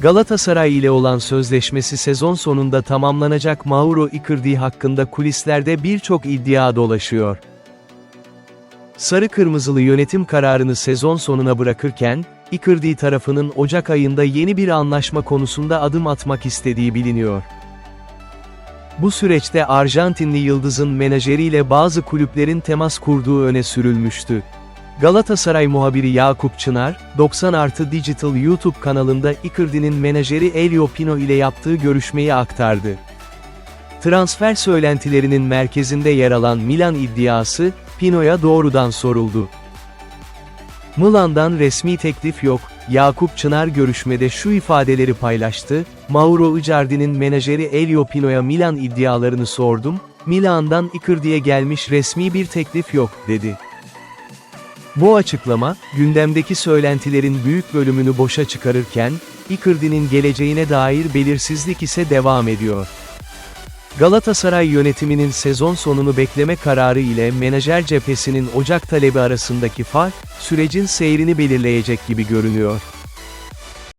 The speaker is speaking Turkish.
Galatasaray ile olan sözleşmesi sezon sonunda tamamlanacak Mauro Icardi hakkında kulislerde birçok iddia dolaşıyor. Sarı Kırmızılı yönetim kararını sezon sonuna bırakırken, Icardi tarafının Ocak ayında yeni bir anlaşma konusunda adım atmak istediği biliniyor. Bu süreçte Arjantinli yıldızın menajeriyle bazı kulüplerin temas kurduğu öne sürülmüştü. Galatasaray muhabiri Yakup Çınar, 90 artı Digital YouTube kanalında Icardi'nin menajeri Elio Pino ile yaptığı görüşmeyi aktardı. Transfer söylentilerinin merkezinde yer alan Milan iddiası, Pino'ya doğrudan soruldu. Milan'dan resmi teklif yok, Yakup Çınar görüşmede şu ifadeleri paylaştı, Mauro Icardi'nin menajeri Elio Pino'ya Milan iddialarını sordum, Milan'dan Icardi'ye gelmiş resmi bir teklif yok, dedi. Bu açıklama, gündemdeki söylentilerin büyük bölümünü boşa çıkarırken, Icardi'nin geleceğine dair belirsizlik ise devam ediyor. Galatasaray yönetiminin sezon sonunu bekleme kararı ile menajer cephesinin Ocak talebi arasındaki fark, sürecin seyrini belirleyecek gibi görünüyor.